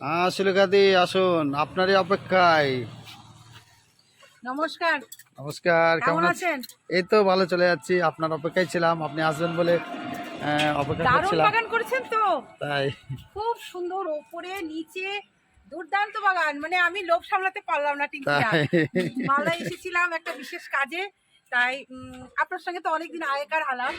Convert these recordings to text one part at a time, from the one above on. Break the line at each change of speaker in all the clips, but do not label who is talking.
হ্যাঁ সুলেখাদি আসুন আপনারই অপেক্ষায়।
নমস্কার।
নমস্কার
কেমন
আছেন? এই তো ভালো চলে যাচ্ছি আপনার অপেক্ষায় ছিলাম আপনি আসবেন বলে অপেক্ষা করছিলাম।
বাগান করেছেন তো।
তাই।
খুব সুন্দর ওপরে নিচে দুর্দান্ত বাগান। মানে আমি লোভ সামলাতে পারলাম না টিঙ্কিরা
তাই।
মালদা এসেছিলাম একটা বিশেষ কাজে তাই আপনার সঙ্গে তো অনেকদিন আগেকার আলাপ।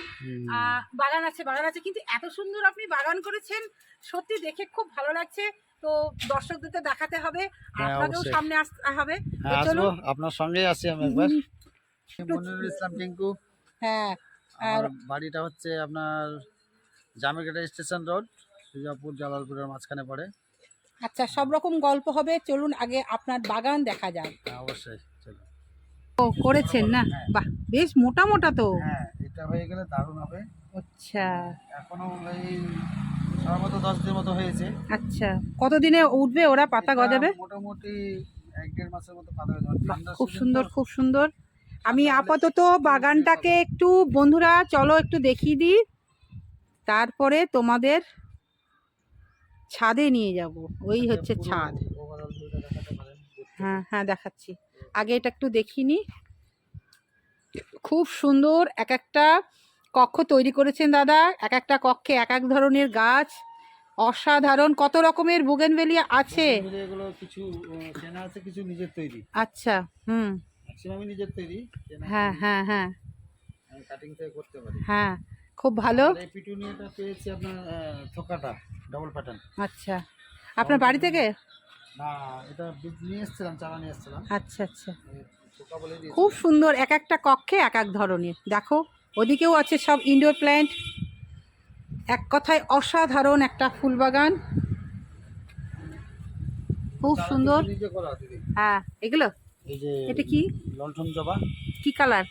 আহ, বাগান আছে বাগান আছে কিন্তু এত সুন্দর আপনি বাগান করেছেন সত্যি দেখে খুব ভালো লাগছে। তো দর্শকদের তো দেখাতে হবে
হ্যাঁ,
আপনাকেও সামনে আসতে হবে।
হ্যাঁ
চলুন।
আপনার সঙ্গেই আছি আমি একবার। মনিরুল ইসলাম টিঙ্কু।
হ্যাঁ
আমার বাড়িটা হচ্ছে আপনার জামিরঘাটা স্টেশন রোড সুজাপুর জালালপুরের মাঝখানে পড়ে।
আচ্ছা সব রকম গল্প হবে চলুন আগে আপনার বাগান দেখা যাক।
হ্যাঁ অবশ্যই চলো
ও করেছেন না। বাহ বেশ মোটা মোটা তো।
হ্যাঁ এটা হয়ে গেলে দারুণ হবে।
আচ্ছা।
এখনও এই সম্ভবত দশ দিন মতো হয়েছে।
আচ্ছা কতদিনে উঠবে ওরা পাতা গজাবে?
মোটামুটি এক দেড় মাসের মতো পাতা গজাবে।
খুব সুন্দর খুব সুন্দর। আমি আপাতত বাগানটাকে একটু বন্ধুরা চলো একটু দেখিয়ে দিই। তারপরে তোমাদের ছাদে নিয়ে যাব। ওই হচ্ছে ছাদ। হ্যাঁ হ্যাঁ দেখাচ্ছি। আগে এটা একটু দেখিনি। খুব সুন্দর এক একটা কক্ষ তৈরি করেছেন দাদা। এক একটা কক্ষে এক এক ধরনের গাছ। অসাধারণ। কত রকমের বুগেনভেলিয়া আছে?
এগুলো কিছু চেনা আছে কিছু নিজের তৈরি।
আচ্ছা হুম।
নিজের তৈরি
হ্যাঁ হ্যাঁ হ্যাঁ।
কাটিং থেকে করতে পারি।
হ্যাঁ খুব ভালো।
পিটুনিয়াটা পেয়েছি আপনার থোকাটা ডাবল প্যাটার্ন
আচ্ছা। আপনার বাড়ি থেকে?
না এটা বীজ নিয়ে এসেছিলাম চারা নিয়ে এসেছিলাম।
আচ্ছা আচ্ছা। খুব সুন্দর। এক একটা কক্ষে এক এক ধরনের। দেখো ওদিকেও আছে সব ইনডোর প্ল্যান্ট এক কথায় অসাধারণ একটা ফুল বাগান খুব সুন্দর। হ্যাঁ এগুলো? এটা কি?
লন্ঠন জবা।
কি কালার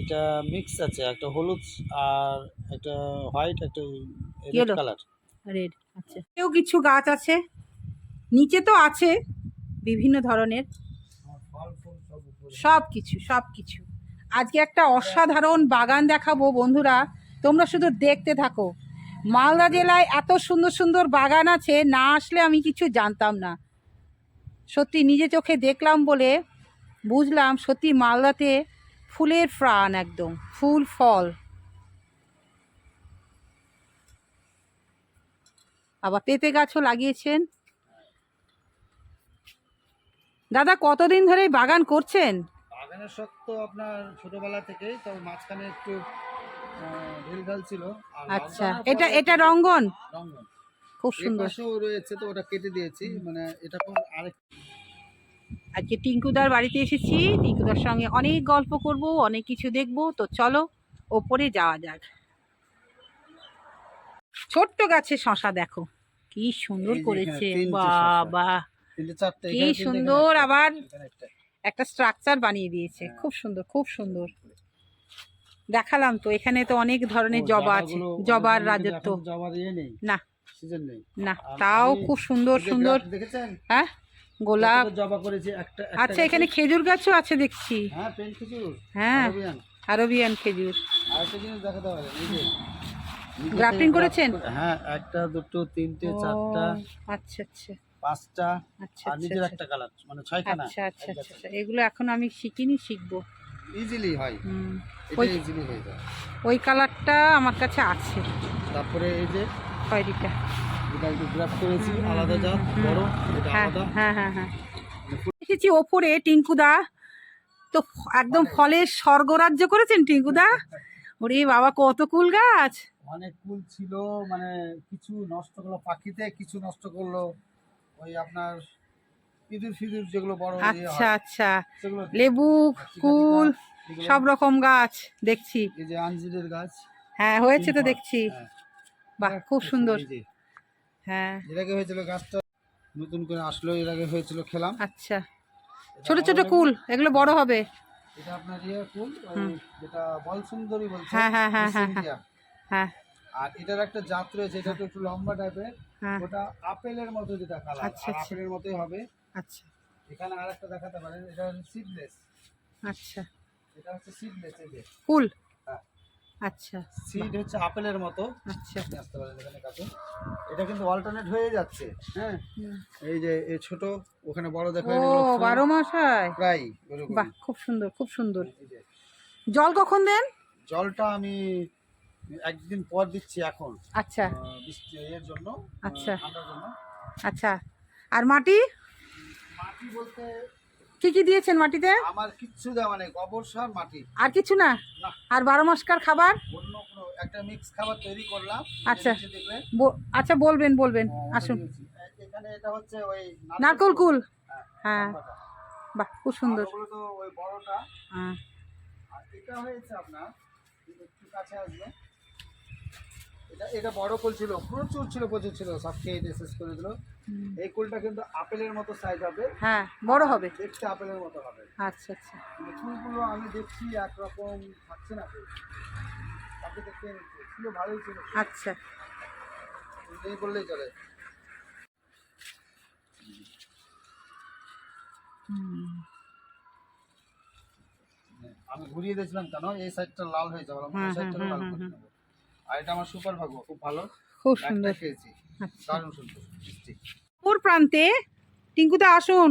এটা মিক্স আছে একটা হলুদ আর একটা হোয়াইট একটা রেড কালার
রেড আচ্ছা। কেউ কিছু গাছ আছে। নিচে তো আছে বিভিন্ন ধরনের।
সব
কিছু সব কিছু আজকে একটা অসাধারণ বাগান দেখাবো বন্ধুরা। তোমরা শুধু দেখতে থাকো। মালদা জেলায় এত সুন্দর সুন্দর বাগান আছে, না আসলে আমি কিছু জানতাম না। সত্যি নিজে চোখে দেখলাম বলে বুঝলাম সত্যি মালদাতে ফুলের প্রাণ একদম, ফুল, ফল। আবার পেঁপে গাছও লাগিয়েছেন। দাদা, কতদিন ধরে বাগান করছেন?
বাগানের শখ তো আপনার ছোটবেলা থেকেই তবে মাঝখানে একটু ঢিলঢাল ছিল।
আচ্ছা। এটা এটা রঙ্গন?
রঙ্গন।
খুব সুন্দর।
রয়েছে তো ওটা কেটে দিয়েছি। মানে এটা কোন আরেক
আজকে টিঙ্কুদার বাড়িতে এসেছি। টিঙ্কুদার সঙ্গে অনেক গল্প করব অনেক কিছু দেখব। তো চলো ওপরে যাওয়া যাক। ছোট্ট গাছে শশা দেখো। কি সুন্দর করেছে। বাবা। কি সুন্দর আবার
একটা।
স্ট্রাকচার বানিয়ে দিয়েছে।
হ্যাঁ।
খুব সুন্দর খুব সুন্দর। দেখালাম তো এখানে তো অনেক ধরনের জবা আছে জবার রাজত্ব। না। না তাও খুব সুন্দর সুন্দর। হ্যাঁ গোলাপ।
জবা করেছি একটা
আচ্ছা এখানে খেজুর গাছও আছে দেখছি।
হ্যাঁ পেন খেজুর
হ্যাঁ
আরবিয়ান।
খেজুর।
থেকে
করেছেন?
হ্যাঁ একটা দুটো তিনটে চারটা।
আচ্ছা আচ্ছা।
পাঁচটা
আচ্ছা
আর
আচ্ছা
নিজের
আচ্ছা।
একটা কালার মানে ছয়খানা।
আচ্ছা আচ্ছা আচ্ছা এগুলো এখন আমি শিখিনি শিখব।
ইজিলি হয়।
ওই-
ইজিলি হয়ে যায়।
ওই কালারটা আমার কাছে আছে।
তারপরে এই যে
খয়েরিটা।
এটা একটু গ্রাফ করেছি আলাদা জাত বড় এটা
হ্যাঁ
আলাদা।
হ্যাঁ হ্যাঁ হ্যাঁ। এসেছি ওপরে টিঙ্কুদা তো একদম ফলের স্বর্গরাজ্য করেছেন টিঙ্কুদা ওরে বাবা কত কুল গাছ!
অনেক ফুল ছিল মানে কিছু নষ্ট করল পাখিতে কিছু নষ্ট করল ওই আপনার ইঁদুর ফিদুর যেগুলো বড় ইয়ে
আচ্ছা আচ্ছা। লেবু কুল সব রকম গাছ দেখছি।
এই যে আঞ্জিরের গাছ।
হ্যাঁ হয়েছে তো দেখছি।
হ্যাঁ।
বাহ খুব সুন্দর। হ্যাঁ।
এর আগে হয়েছিল গাছটা নতুন করে আসলো এর আগে হয়েছিল খেলাম।
আচ্ছা। ছোট ছোট কুল এগুলো বড় হবে।
এটা আপনার ইয়ে
হুম।
যেটা বল সুন্দরী বলছে
হ্যাঁ, হ্যাঁ, হ্যাঁ, হ্যাঁ, হ্যাঁ
আর এটার একটা জাত রয়েছে এটা তো একটু লম্বা টাইপের
হ্যাঁ
ওটা আপেলের মতো যেটা কালার
আচ্ছা, আচ্ছা।
আপেলের মতোই হবে।
আচ্ছা।
এখানে আরেকটা দেখাতে পারেন এটা হচ্ছে সিডলেস
আচ্ছা।
এটা হচ্ছে সিডলেস এই যে।
কুল
হ্যাঁ।
আচ্ছা।
সিড হচ্ছে আপেলের মতো।
আচ্ছা।
আসতে পারেন এখানে কাছে। এটা কিন্তু অল্টারনেট হয়ে যাচ্ছে হ্যাঁ। এই যে এই ছোট ওখানে বড় দেখো
ও
এগুলো ফুল।
বারো মাস হয়?
প্রায়
বাহ খুব সুন্দর খুব সুন্দর। জল কখন দেন?
জলটা আমি একদিন পর দিচ্ছি এখন।
আচ্ছা।
এর জন্য
আচ্ছা। আচ্ছা। আর মাটি?
মাটি বলতে
কি কি দিয়েছেন মাটিতে?
আমার কিচ্ছু দেওয়া মানে গোবর সার মাটি।
আর কিছু না। আর বারো মাসকার খাবার?
অন্য কোনো একটা মিক্স খাবার তৈরি করলাম।
আচ্ছা। আচ্ছা বলবেন বলবেন। আসুন।
এখানে এটা হচ্ছে ওই
নারকল কুল।
হ্যাঁ,
হ্যাঁ। বাহ খুব সুন্দর।
তো ওই বড়টা।
হ্যাঁ।
আর এটা হয়েছে আপনার একটু কাছে আসবে। এটা বড় কুল ছিল প্রচুর ছিল প্রচুর ছিল সব খেয়ে দিয়ে শেষ করে দিল। এই কুলটা কিন্তু আপেলের মতো সাইজ হবে।
হ্যাঁ বড় হবে।
দেখতে আপেলের মতো হবে।
আচ্ছা আচ্ছা।
ফুলগুলো আমি দেখছি একরকম থাকছে না তাকে দেখতে ছিল ভালোই ছিল।
আচ্ছা।
এই করলেই চলে। আমি ঘুরিয়ে দিয়েছিলাম কেন? এই সাইডটা লাল হয়ে যাবে। আমি সাইডটা লাল। নেব আর এটা আমার সুপার ভাগ্য খুব ভালো।
খুব সুন্দর।
খেয়েছি।
আচ্ছা।
দারুণ সুন্দর।
পুর প্রান্তে টিঙ্কুদা আসুন।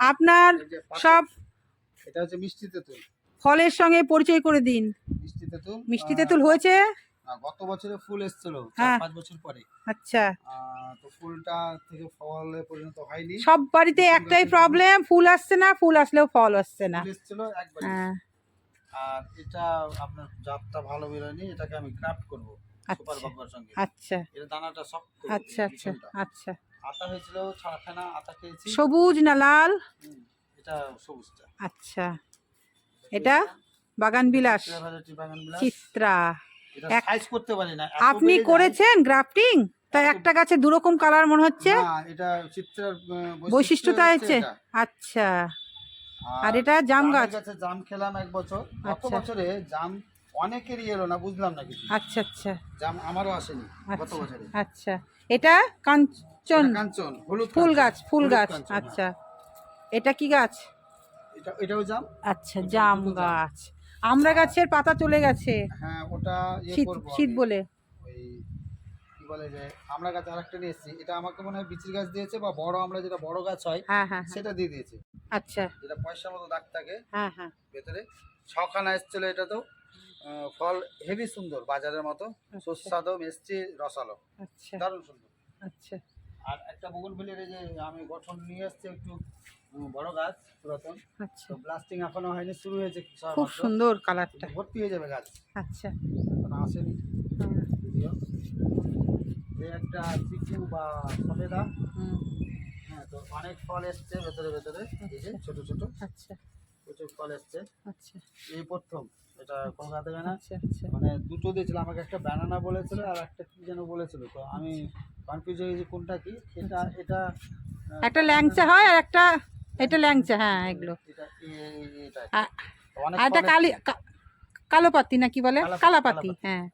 আপনার সব
এটা হচ্ছে মিষ্টি তেঁতুল।
ফলের সঙ্গে পরিচয় করে দিন।
মিষ্টি তেঁতুল
মিষ্টি তেঁতুল হয়েছে?
গত বছরে ফুল এসেছিল
হ্যাঁ।
পাঁচ বছর পরে।
আচ্ছা।
তো ফুলটা থেকে ফলে পরিণত হয়নি।
সব বাড়িতে একটাই প্রবলেম ফুল আসছে না ফুল আসলেও ফল আসছে না।
এসেছিল একবার
হ্যাঁ।
আর এটা আপনার জাতটা ভালো বেরোয়নি এটাকে আমি ক্রাফট করব সুপার
আচ্ছা
সঙ্গে।
আচ্ছা।
এটা দানাটা শক্ত
আচ্ছা আচ্ছা আচ্ছা।
আতা হয়েছিল ছাড়াখানা আতা খেয়েছি।
সবুজ না লাল?
এটা সবুজটা।
আচ্ছা। এটা বাগান বিলাস?
চিত্রা। সাইজ করতে পারি না।
আপনি করেছেন গ্রাফটিং তা একটা গাছে দুরকম কালার মনে হচ্ছে?
এটা চিত্রার
বৈশিষ্ট্যতা আছে আচ্ছা। আর এটা জাম গাছ।
গাছে জাম খেলাম এক বছর। গত
আচ্ছা।
বছরে জাম অনেকেরই এলো না বুঝলাম না কিছু।
আচ্ছা আচ্ছা।
জাম আমারও আসেনি গত
আচ্ছা
বছরে।
আচ্ছা। এটা কাঞ্চন।
কাঞ্চন হলুদ
ফুল গাছ ফুল গাছ।
হ্যাঁ।
আচ্ছা। এটা কি গাছ?
এটা এটাও জাম?
আচ্ছা জাম গাছ। আমরা গাছের পাতা চলে গেছে।
হ্যাঁ ওটা ইয়ে
শীত শীত বলে।
বলে যে আমরা গাছ আরেকটা নিয়ে এসেছি। এটা আমাকে মনে হয় বিচির গাছ দিয়েছে বা বড় আমরা যেটা বড় গাছ হয়
হ্যাঁ হ্যাঁ হ্যাঁ।
সেটা দিয়ে দিয়েছে।
আচ্ছা।
যেটা পয়সা মতো দাগ থাকে
হ্যাঁ হ্যাঁ।
ভেতরে। ছখানা এসেছিল এটা তো ফল হেভি সুন্দর বাজারের মতো। সুস্বাদু মিষ্টি রসালো।
আচ্ছা।
দারুণ সুন্দর।
আচ্ছা।
আর একটা বগুন ফুলের যে আমি গঠন নিয়ে এসেছি একটু বড় গাছ পুরাতন।
আচ্ছা।
তো ব্লাস্টিং এখনও হয়নি শুরু হয়েছে
খুব সুন্দর কালারটা
ভর্তি হয়ে যাবে গাছ।
আচ্ছা।
এখনও আসেনি। এই একটা চিকু বা সবেদা হ্যাঁ তো অনেক ফল এসছে ভেতরে ভেতরে এই যে ছোট ছোট।
আচ্ছা।
প্রচুর ফল এসছে।
আচ্ছা।
এই প্রথম এটা কলকাতা না।
আচ্ছা আচ্ছা।
মানে দুটো দিয়েছিল আমাকে একটা ব্যানানা বলেছিল আর একটা কি যেন বলেছিল তো আমি কনফিউজ হয়ে গেছি কোনটা কি। এটা এটা
একটা ল্যাংচা হয় আর একটা এটা ল্যাংচা হ্যাঁ এগুলো।
এটা
আর কালি কালো পাতি না কি বলে?
কালাপাতি।
হ্যাঁ।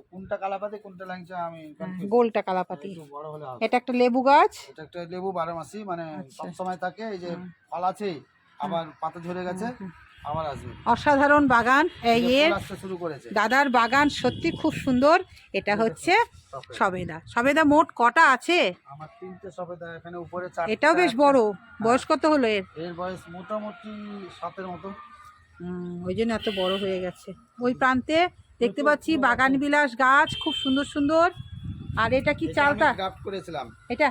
তো কোনটা কালাপাতি কোনটা ল্যাংচা আমি
হ্যাঁ, গোলটা কালাপাতি।
একটু বড় হলে হবে।
এটা একটা লেবু গাছ।
এটা একটা লেবু বারো মাসি মানে
আচ্ছা।
সব সময় থাকে এই যে ফল আছে আবার পাতা ঝরে গেছে আবার আসবে।
অসাধারণ বাগান এই
এই যে
এর
ফুল আসতে শুরু করেছে।
দাদার বাগান সত্যি খুব সুন্দর। এটা হচ্ছে। সবেদা। সবেদা। মোট কটা আছে?
আমার তিনটে সবেদা এখানে উপরে চারটে
এটাও বেশ বড়। বয়স কত হলো এর?
এর বয়স মোটামুটি সাতের মতো।
হুম, ওই জন্য এত বড় হয়ে গেছে। ওই প্রান্তে দেখতে পাচ্ছি বাগান বিলাস গাছ খুব সুন্দর সুন্দর। আর এটা কি চালটা
গ্রাফট করেছিলাম।
এটা?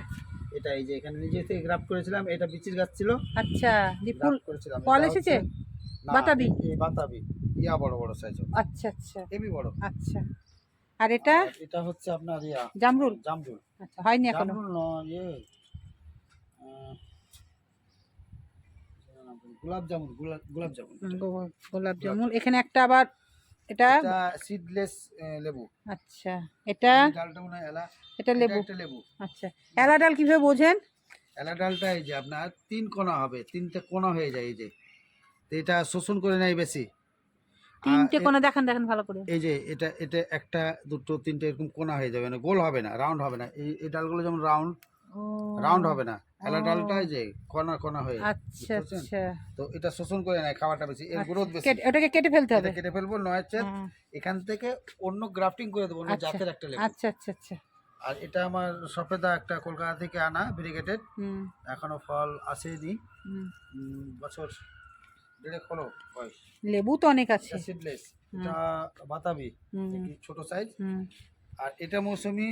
এটা এই যে এখানে নিজে থেকে গ্রাফট করেছিলাম এটা বিচির গাছ ছিল।
আচ্ছা ফুল
করেছিলাম।
ফল এসেছে? বাতাবি?
বাতাবি। ইয়া বড় বড় সাইজ
আচ্ছা আচ্ছা।
হেভি বড়।
আচ্ছা। আর এটা?
এটা হচ্ছে আপনার ইয়া
জামরুল।
জামরুল।
আচ্ছা হয়নি এখনও।
জামরুল নয় আহ, গোলাপ জামুন গোলাপ জামুন।
গোলাপ জামুন। এখানে একটা আবার এটা
এটা সিডলেস লেবু।
আচ্ছা এটা
ডালটা মনে এলা
এটা
এটা
লেবু।
একটা লেবু।
আচ্ছা এলা ডাল কীভাবে বোঝেন?
এলা ডালটা এই যে আপনার তিন কোনা হবে তিনটে কোনা হয়ে যায় এই যে। এটা শোষণ করে নেয় বেশি।
তিনটে কোণা দেখান দেখান ভালো করে।
এই যে এটা এটা একটা দুটো তিনটে এরকম কোনা হয়ে যাবে না গোল হবে না রাউন্ড হবে না। এই এই ডালগুলো যেমন রাউন্ড রাউন্ড হবে না।
ও।
ডালটা যে কণা কণা হয়ে
আচ্ছা আচ্ছা।
তো এটা শোষণ করে নেয় খাবারটা বেশি এর গ্রোথ বেশি।
কেটে- ওটাকে কেটে ফেলতে হবে?
কেটে ফেলব নয় হচ্ছে
হ্যাঁ।
এখান থেকে অন্য গ্রাফটিং করে দেবো অন্য
আচ্ছা,
জাতের একটা লেবু।
আচ্ছা আচ্ছা আচ্ছা।
আর এটা আমার সফেদা একটা কলকাতা থেকে আনা
হুম।
এখনও ফল আসেনি। বছর দেড়েক হলো বয়স।
লেবু তো অনেক আছে।
সিডলেস এটা বাতাবি। ছোট সাইজ
হুম।
আর এটা মৌসুমি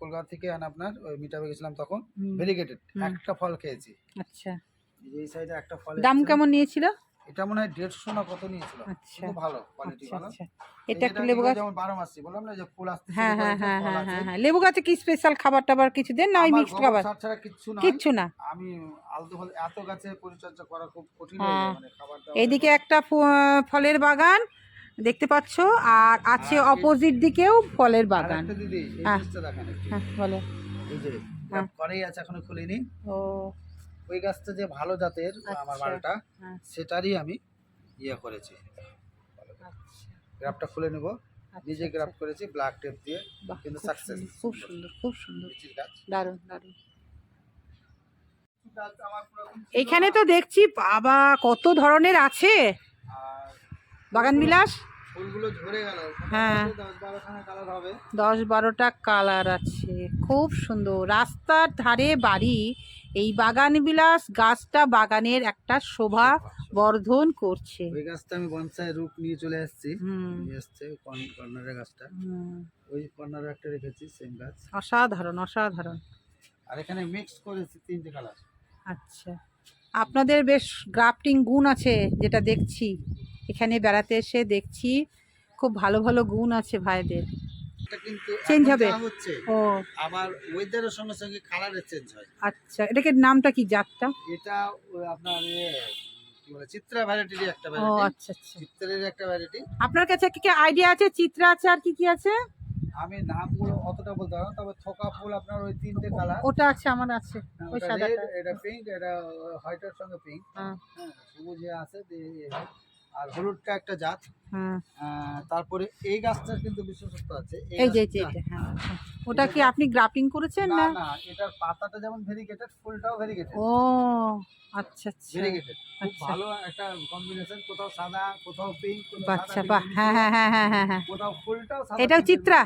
কলকাতা থেকে আনা আপনার ওই মিটাবে গেছিলাম তখন। ভেরিগেটেড একটা ফল খেয়েছি।
আচ্ছা।
এই সাইডে একটা ফল
দাম কেমন নিয়েছিল?
এটা মনে হয় দেড়শো না কত নিয়েছিল।
আচ্ছা।
কিন্তু ভালো কোয়ালিটি
আচ্ছা
ভালো
আচ্ছা। এটা একটা লেবু গাছ
যেমন বারো মাসি বললাম না যে ফুল আসতে
হ্যাঁ হ্যাঁ হ্যাঁ হ্যাঁ হ্যাঁ হ্যাঁ। লেবু গাছে কি স্পেশাল খাবার টাবার কিছু দেন না ওই মিক্সড খাবার?
ছাড়া কিচ্ছু না
কিচ্ছু না।
আমি আলতু ফালতু এত গাছে পরিচর্যা করা খুব কঠিন
হ্যাঁ।
হয়ে। যায় মানে খাবার
এইদিকে একটা ফলের বাগান দেখতে পাচ্ছ আর আছে অপোজিট দিকেও ফলের বাগান হ্যাঁ। হ্যাঁ বলো হ্যাঁ।
করেই আছে এখনও খুলিনি
ও
ওই গাছটা যে ভালো জাতের আমার
আচ্ছা।
মালটা
হ্যাঁ।
সেটারই আমি ইয়ে করেছি
আচ্ছা
গ্রাফটা খুলে নেব
আচ্ছা,
নিজে
আচ্ছা।
গ্রাফ করেছি ব্ল্যাক টেপ দিয়ে কিন্তু।
সুন্দর, খুব সুন্দর খুব সুন্দর দারুণ দারুণ এখানে তো দেখছি বাবা কত ধরনের আছে
আর
বাগান বিলাস?
ফুলগুলো ঝরে গেল।
হ্যাঁ।
দশ
বারোটা কালার আছে। খুব সুন্দর। রাস্তার ধারে বাড়ি। এই বাগান বিলাস গাছটা বাগানের একটা শোভা বর্ধন করছে।
ওই গাছটা আমি বনসাই রূপ নিয়ে চলে এসেছি
হুম।
নিয়ে কর্নারের গাছটা। ওই কর্নারে একটা রেখেছি সেম গাছ।
অসাধারণ অসাধারণ।
আর এখানে মিক্স করেছি তিনটে কালার
আচ্ছা। আপনাদের বেশ গ্রাফটিং গুণ আছে যেটা দেখছি। এখানে বেড়াতে এসে দেখছি খুব ভালো ভালো গুণ আছে ভাইদের।
এটা কিন্তু
Change হবে?
হচ্ছে
ও।
আবার ওয়েদারের সঙ্গে সঙ্গে কালারের চেঞ্জ হয়।
আচ্ছা এটাকে নামটা কি জাতটা?
এটা আপনার চিত্রা ভ্যারাইটির একটা
ও আচ্ছা আচ্ছা।
চিত্রের একটা ভ্যারাইটি
আপনার কাছে কি কি আইডিয়া আছে? চিত্রা আছে আর কি কি আছে?
আমি নামগুলো অতটা বলতে পারব না, তবে থোকা ফুল আপনার ওই তিনটে কালার
ওটা আছে আমার আছে ওই সাদাটা।
এটা পিঙ্ক এটা হোয়াইটের সঙ্গে পিঙ্ক
হ্যাঁ।
হ্যাঁ সবুজ আছে। আর হলুদটা একটা জাত। তারপরে এই গাছটার কিন্তু বিশেষত্ব আছে।
এই যে এটা হ্যাঁ। হ্যাঁ। ওটা কি আপনি গ্রাফটিং করেছেন
না
না?
এটার পাতাটা যেমন ভেরিগেটেড ফুলটাও ভেরিগেটেড
ও আচ্ছা আচ্ছা।
ভেরিগেটেড
আচ্ছা।
ভালো একটা কম্বিনেশন কোথাও সাদা কোথাও পিঙ্ক
বাচ্চা বাহ। হ্যাঁ হ্যাঁ হ্যাঁ হ্যাঁ হ্যাঁ হ্যাঁ।
কোথাও ফুলটাও সাদা
এটাও চিত্রা?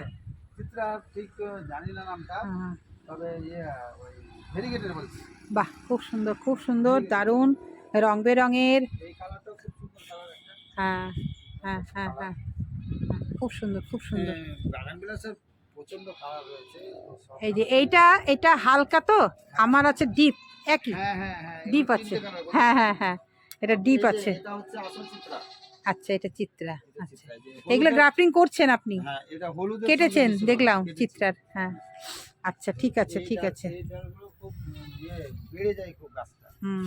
চিত্রা ঠিক জানি না নামটা।
হ্যাঁ।
তবে ইয়ে ওই ভেরিগেটেড বলছি।
বাহ খুব সুন্দর খুব সুন্দর দারুণ রং বেরঙের।
এই কালারটাও
হ্যাঁ হ্যাঁ হ্যাঁ হ্যাঁ। হ্যাঁ, খুব সুন্দর খুব সুন্দর।
হ্যাঁ, বাগান বিলাসের প্রচণ্ড কালার রয়েছে।
এই যে এইটা এটা হালকা তো? আমার আছে ডিপ একই।
হ্যাঁ হ্যাঁ হ্যাঁ
ডিপ আছে। হ্যাঁ হ্যাঁ হ্যাঁ এটা ডিপ আছে। আচ্ছা এটা চিত্রা আচ্ছা। এগুলো গ্রাফটিং করছেন আপনি?
হ্যাঁ
কেটেছেন? দেখলাম চিত্রার হ্যাঁ। আচ্ছা ঠিক আছে ঠিক আছে।
ইয়ে
হুম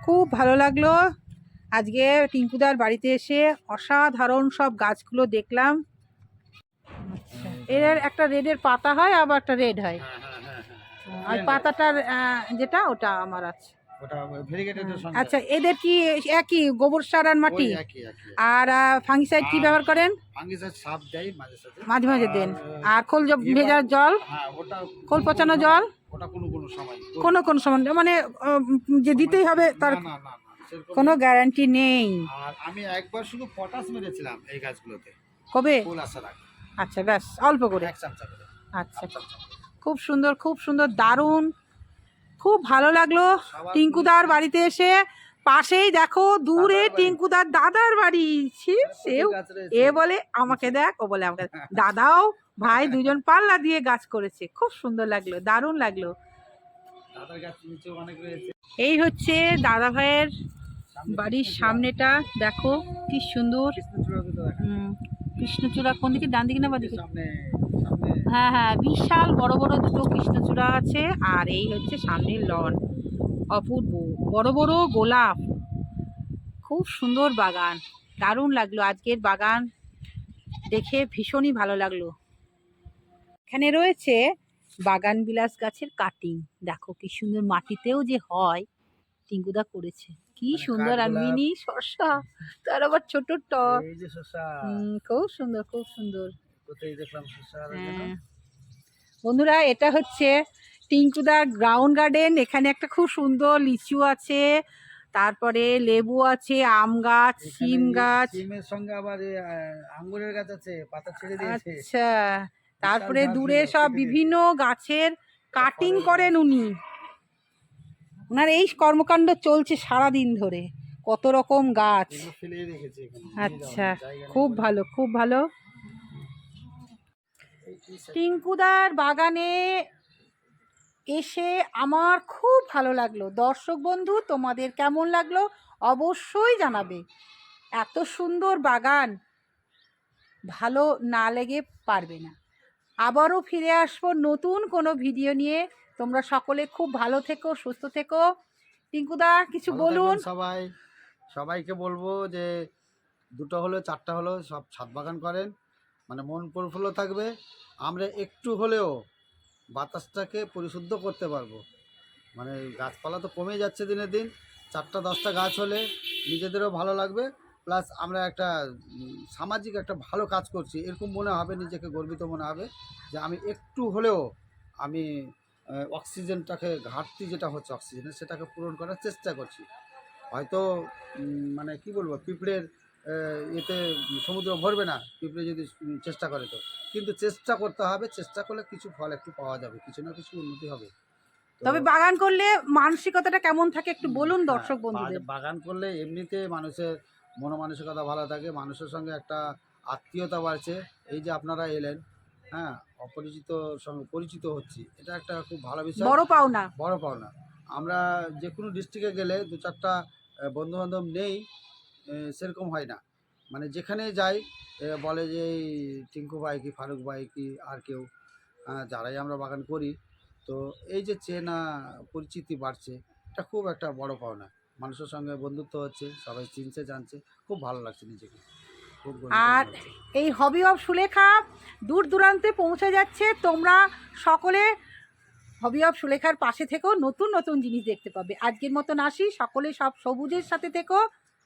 খুব ভালো লাগল। আজকে টিঙ্কুদার বাড়িতে এসে অসাধারণ সব গাছগুলো দেখলাম। এর একটা রেডের পাতা হয় আবার একটা রেড হয়।
হ্যাঁ হ্যাঁ হ্যাঁ
আর পাতাটার যেটা ওটা আমার আছে। আচ্ছা এদের কি একই গোবর সার আর মাটি? আর ফাঙ্গিসাইড কি ব্যবহার করেন?
মাঝে
মাঝে দেন। আর খোল ভেজার জল? খোল পচানো জল?
ওটা কোনো কোনো সময়
কোনো কোনো সময় মানে যে দিতেই হবে তার
না না
কোনো গ্যারান্টি নেই।
আর আমি একবার শুধু পটাশ মেরেছিলাম এই গাছগুলোতে।
কবে?
ফুল আসার আগে।
আচ্ছা ব্যাস অল্প করে।
এক চামচা করে।
আচ্ছা। খুব সুন্দর খুব সুন্দর দারুণ। খুব ভালো লাগল। টিঙ্কুদার বাড়িতে এসে পাশেই দেখো দূরে টিঙ্কুদার দাদার বাড়ি। সেও এ বলে আমাকে দেখ ও বলে আমাকে দাদাও ভাই দুজন পাল্লা দিয়ে গাছ করেছে। খুব সুন্দর লাগল দারুণ লাগল। এই হচ্ছে দাদা ভাইয়ের বাড়ির সামনেটা দেখো কি সুন্দর।
কৃষ্ণচূড়া
কোন দিকে ডান দিকে না বাদিকে হ্যাঁ হ্যাঁ বিশাল বড় বড় দুটো কৃষ্ণচূড়া আছে আর এই হচ্ছে সামনের লন। অপূর্ব বড় বড় গোলাপ। খুব সুন্দর বাগান দারুণ লাগল আজকের বাগান। দেখে ভীষণই ভালো লাগল। এখানে রয়েছে বাগান বিলাস গাছের কাটিং দেখো কি সুন্দর মাটিতেও যে হয় টিঙ্গুদা করেছে। কি
মানে
সুন্দর আর মিনি শসা তার আবার ছোট টক। খুব সুন্দর খুব সুন্দর। হ্যাঁ। বন্ধুরা এটা হচ্ছে টিঙ্কুদার গ্রাউন্ড গার্ডেন এখানে একটা খুব সুন্দর লিচু আছে তারপরে লেবু আছে আম গাছ সিম গাছ।
সিমের সঙ্গে আবার আঙ্গুরের গাছ আছে পাতা ছেড়ে দিয়েছে।
আচ্ছা তারপরে দূরে সব বিভিন্ন গাছের কাটিং করেন উনি। ওনার এই কর্মকাণ্ড চলছে সারা দিন ধরে কত রকম গাছ। আচ্ছা খুব ভালো খুব ভালো। টিঙ্কুদার বাগানে এসে আমার খুব ভালো লাগল। দর্শক বন্ধু তোমাদের কেমন লাগল অবশ্যই জানাবে। এত সুন্দর বাগান ভালো না লেগে পারবে না। আবারও ফিরে আসব নতুন কোনো ভিডিও নিয়ে। তোমরা সকলে খুব ভালো থেকো সুস্থ থেকো। টিঙ্কুদা কিছু বলুন।
সবাই। সবাইকে বলব যে দুটো হলো চারটা হলো সব ছাদ বাগান করেন। মানে মন প্রফুল্ল থাকবে। আমরা একটু হলেও বাতাসটাকে পরিশুদ্ধ করতে পারব। মানে গাছপালা তো কমে যাচ্ছে দিনের দিন, চারটা, দশটা গাছ হলে নিজেদেরও ভালো লাগবে। প্লাস আমরা একটা সামাজিক একটা ভালো কাজ করছি। এরকম মনে হবে, নিজেকে গর্বিত মনে হবে যে আমি একটু হলেও আমি অক্সিজেনটাকে, ঘাটতি যেটা হচ্ছে অক্সিজেনের, সেটাকে পূরণ করার চেষ্টা করছি। হয়তো মানে কি বলব, পিঁপড়ের এতে সমুদ্র ভরবে না পিঁপড়ে যদি চেষ্টা করে তো। কিন্তু চেষ্টা করতে হবে চেষ্টা করলে কিছু ফল একটু পাওয়া যাবে কিছু না কিছু উন্নতি হবে।
তবে বাগান করলে মানসিকতাটা কেমন থাকে একটু বলুন
হ্যাঁ,
দর্শক বন্ধুদের।
বাগান করলে এমনিতে মানুষের মনোমানসিকতা ভালো থাকে মানুষের সঙ্গে একটা আত্মীয়তা বাড়ছে। এই যে আপনারা এলেন হ্যাঁ অপরিচিত সঙ্গে পরিচিত হচ্ছি এটা একটা খুব ভালো বিষয়।
বড় পাওনা।
বড় পাওনা। আমরা যে কোনো ডিস্ট্রিক্টে গেলে দু চারটা বন্ধু বান্ধব নেই সেরকম হয় না। মানে যেখানে যাই বলে যে এই টিঙ্কু ভাই কি ফারুক ভাই কি আর কেউ যারাই আমরা বাগান করি তো এই যে চেনা পরিচিতি বাড়ছে এটা খুব একটা বড় পাওনা। মানুষের সঙ্গে বন্ধুত্ব হচ্ছে সবাই চিনছে জানছে খুব ভালো লাগছে নিজেকে।
আর এই হবি অফ সুলেখা দূর দূরান্তে পৌঁছে যাচ্ছে তোমরা সকলে হবি অফ সুলেখার পাশে থেকেও নতুন নতুন জিনিস দেখতে পাবে। আজকের মতন আসি সকলে সব সবুজের সাথে থেকো।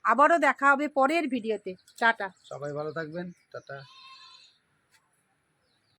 আবারও দেখা হবে পরের ভিডিওতে। টাটা।
সবাই ভালো থাকবেন। টাটা।